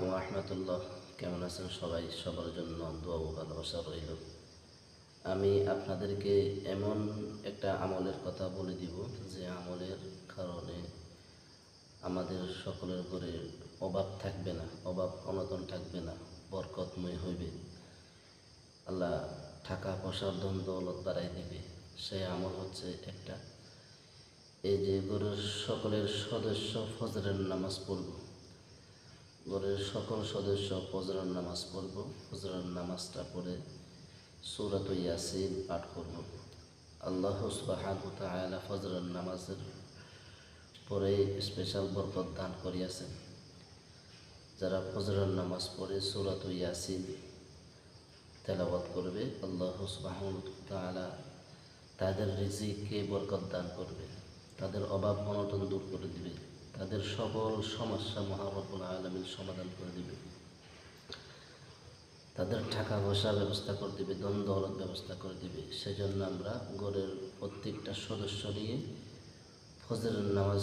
আলাইকুম রহমতুল্লাহ। কেমন আছেন সবাই? সবার জন্য দোয়া ভালোবাসা রইল। আমি আপনাদেরকে এমন একটা আমলের কথা বলে দিব, যে আমলের কারণে আমাদের সকলের ঘরে অভাব থাকবে না, অভাব অনতন থাকবে না, বরকতময় হইবে। আল্লাহ টাকা পয়সার ধন দৌলত বাড়াই দিবে। সেই আমল হচ্ছে একটা। এই যে ঘরের সকলের সদস্য ফজরের নামাজ পড়ব। ঘরের সকল সদস্য ফজরের নামাজ পড়ব। ফজরের নামাজটা পড়ে সুরাত ইয়াসিন পাঠ করব। আল্লাহ সুবহানাহু ওয়া তাআলা ফজরের নামাজের পরে স্পেশাল বরকত দান করিয়াছেন। যারা ফজরের নামাজ পড়ে সুরাত ইয়াসিন তেলাওয়াত করবে, আল্লাহ সুবহানাহু ওয়া তাআলা তাদের রিজিককে বরকত দান করবে। তাদের অভাব অনটন দূর করে দিবে। তাদের সকল সমস্যা মহারবুল আলমীর সমাধান করে দিবে। তাদের টাকা পয়সা ব্যবস্থা করে দিবে দন দৌলত ব্যবস্থা করে দিবে। সেজন্য আমরা ঘরের প্রত্যেকটা সদস্য নিয়ে ফজরের নামাজ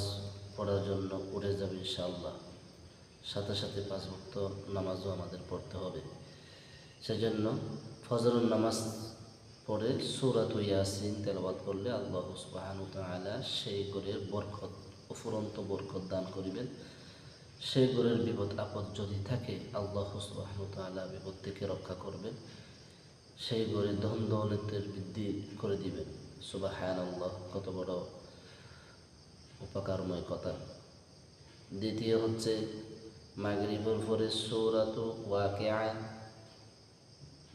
পড়ার জন্য উঠে যাবে ইনশাআল্লাহ। সাথে সাথে পাঁচ ভক্ত নামাজও আমাদের পড়তে হবে। সেজন্য ফজরের নামাজ পরে সুরাত ইয়াসিন তেলাবাদ করলে আল্লাহ সুবাহানু তাআলা সেই গড়ের বরকত অফুরন্ত বরকত দান করিবেন। সেই ঘরের বিপদ আপদ যদি থাকে, আল্লাহ সুবাহানু তাআলা বিপদ থেকে রক্ষা করবেন। সেই ঘরে ধন দৌলতের বৃদ্ধি করে দিবেন। সুবাহান আল্লাহ কত বড় উপকারময় কথা। দ্বিতীয় হচ্ছে, মাগরিবর পরে সৌরাত ওয়াকিয়া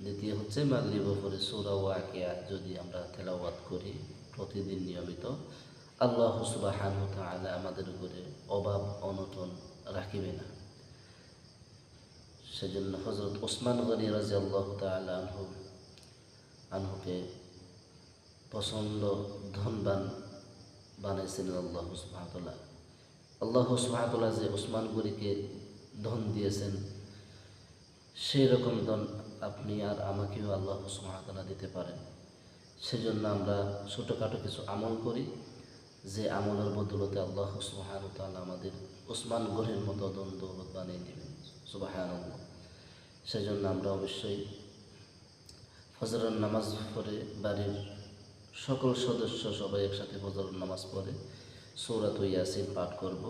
দ্বিতীয় হচ্ছে মাগরিব পরে সৌরা ওয়াকিয়া যদি আমরা তেলাওয়াত করি, প্রতিদিন নিয়মিত। আল্লাহ সুবাহান আমাদের উপরে অভাব, অনটন রাখিবে না। সেজন্য হজরত ওসমান গনি রাজি আল্লাহ তাআলা আনহু, আনহুকে পছন্দ ধনবান বানাইছিলেন আল্লাহ সুবাহতাল্লাহ আল্লাহ সুবাহতাল্লাহ যে ওসমান গনিকে ধন দিয়েছেন, সেই রকম ধন আপনি আর আমাকেও আল্লাহ সুমাতালা দিতে পারেন। সেজন্য আমরা ছোটোখাটো কিছু আমল করি। যে আমলের বদলতে আল্লাহ সুবাহান তালা আমাদের ওসমান গড়ের মতো দ্বন্দ্ব বানিয়ে দেবেন সুবাহান সেজন্য আমরা অবশ্যই ফজরের নামাজ পড়ে বাড়ির সকল সদস্য সবাই একসাথে ফজরের নামাজ পড়ে, সৌরাত ইয়াসিন পাঠ করব।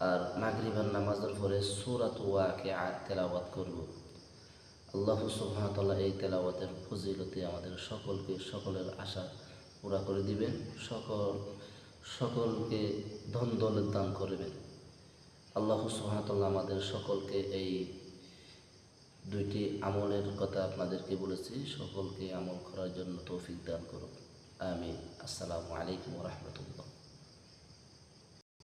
আর মাগরিবার নামাজের পরে সুরাত ওয়াকে আর তেলাওয়াত করব। আল্লাহ সুবহানাতাল্লাহ এই তেলাওয়াতের ফজিলতে আমাদের সকলকে, সকলের আশা পুরা করে দিবেন। সকল, সকলকে ধন দলের দান করবেন। আল্লাহ সুহাতাল্লাহ আমাদের সকলকে এই দুইটি আমলের কথা আপনাদেরকে বলেছি। সকলকে আমল করার জন্য তৌফিক দান করুন আমিন। আসসালামু আলাইকুম রহমতুল্লাহ।